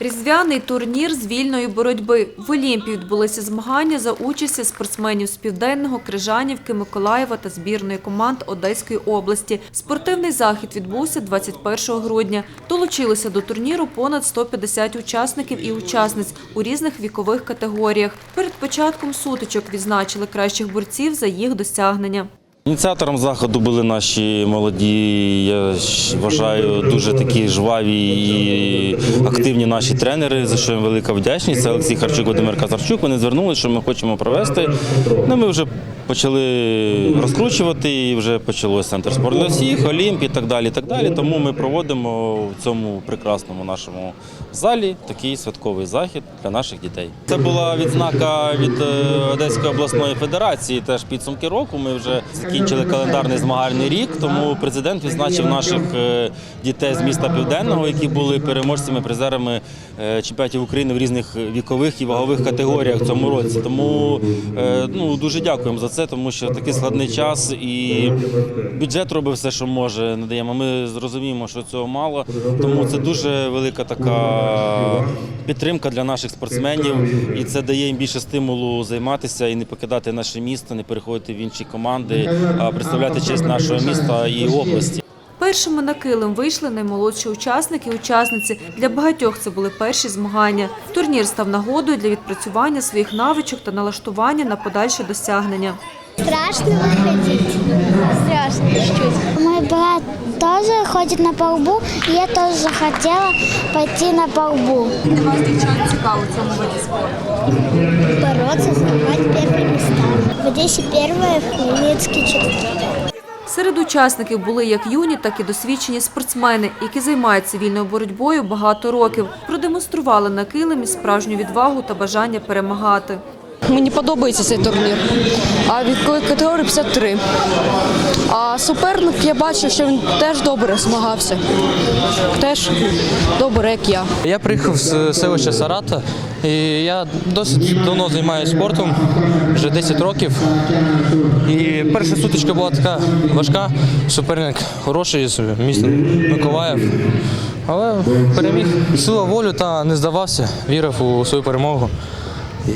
Різдвяний турнір з вільної боротьби. В Олімпії відбулися змагання за участі спортсменів з Південного, Крижанівки, Миколаєва та збірної команд Одеської області. Спортивний захід відбувся 21 грудня. Долучилося до турніру понад 150 учасників і учасниць у різних вікових категоріях. Перед початком сутичок відзначили кращих борців за їх досягнення. Ініціатором заходу були наші молоді, я вважаю, дуже такі жваві і активні наші тренери, за що їм велика вдячність. Це Олексій Харчук, Володимир Казарчук. Вони звернулися, що ми хочемо провести. Ну, ми вже почали розкручувати, і вже почалося центр спорту для всіх, Олімп і так далі. і так далі. Тому ми проводимо в цьому прекрасному нашому залі такий святковий захід для наших дітей. Це була відзнака від е, Одеської обласної федерації. Теж підсумки року. Ми вже закінчили календарний змагальний рік. Тому президент відзначив наших е, дітей з міста Південного, які були переможцями, призерами е, чемпіонатів України в різних вікових і вагових категоріях в цьому році. Тому е, ну дуже дякуємо за це, тому що такий складний час і бюджет робить все, що може. Надаємо. Ми зрозуміємо, що цього мало. Тому це дуже велика така підтримка для наших спортсменів, і це дає їм більше стимулу займатися і не покидати наше місто, не переходити в інші команди, а представляти честь нашого міста і області. Першими на килим вийшли наймолодші учасники і учасниці. Для багатьох це були перші змагання. Турнір став нагодою для відпрацювання своїх навичок та налаштування на подальше досягнення. Страшно выходить? Страшно чуть-чуть. Мой брат тоже ходит на палбу, и я тоже захотела пойти на палбу. Вас дівчат цікаво цьому виді спорту. Бороться, занимать первые места. В Одессе первое, в Хмельницке четвертое. Серед учасників були як юні, так і досвідчені спортсмени, які займаються вільною боротьбою багато років. Продемонстрували на килимі справжню відвагу та бажання перемагати. Мені подобається цей турнір. А вікової категорії 53. А суперник я бачу, що він теж добре змагався. Теж добре, як я. Я приїхав з селища Сарата, і я досить давно займаюся спортом, вже 10 років. І перша сутичка була така важка, суперник хороший з міста Миколаїв. Але переміг сила волю та не здавався, вірив у свою перемогу і,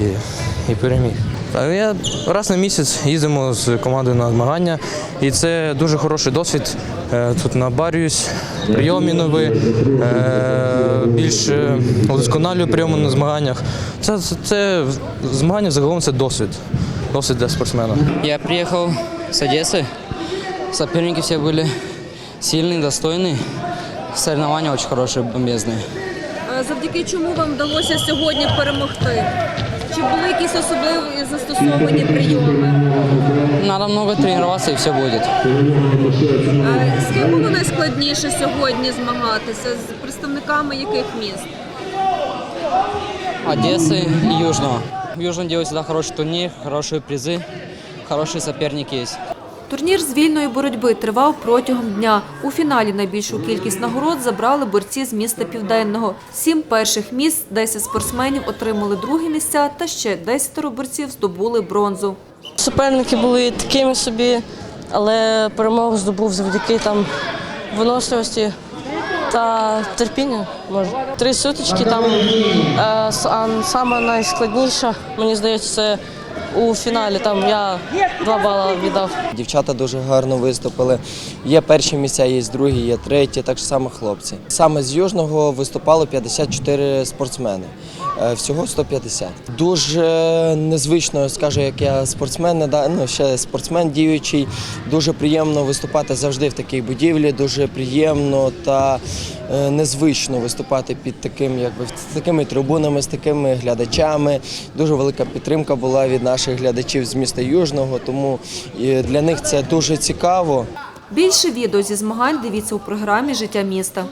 і переміг. А Я раз на місяць їздимо з командою на змагання, і це дуже хороший досвід. Е, Тут набарююсь, прийоми нові, е, більш е, удосконалюю прийоми на змаганнях. Це, це, це змагання загалом це досвід. Досвід для спортсмена. Я приехал с Одессы. Соперники все были сильные, достойные. Соревнования очень хорошие, бомбезные. Завдяки чому вам вдалося сьогодні перемогти? Чи були якісь особливі застосовані прийоми? Надо много тренироваться и все будет. З ким було найскладніше сьогодні змагатися? З представниками яких міст? Одессы и Южного. В Южном делают всегда хороший турнир, хорошие призы, хорошие соперники есть. Турнір з вільної боротьби тривав протягом дня. У фіналі найбільшу кількість нагород забрали борці з міста Південного. Сім перших місць, 10 спортсменів отримали другі місця та ще 10 борців здобули бронзу. Суперники були такими собі, але перемогу здобув завдяки там виносливості та терпіння. Може. Три сутички там е, саме найскладніше, мені здається, це у фіналі. Там я два бали віддав. Дівчата дуже гарно виступили. Є перші місця, є другі, є треті, так само хлопці. Саме з Южного виступало 54 спортсмени. Е, Всього 150. Дуже незвично, скажу, як я спортсмен, да- ну, ще спортсмен діючий. Дуже приємно виступати завжди в такій будівлі. Дуже приємно та е, незвично виступати під таким, якби з такими трибунами, з такими глядачами. Дуже велика підтримка була від наших глядачів з міста Южного, тому для них це дуже цікаво. Більше відео зі змагань дивіться у програмі Життя міста.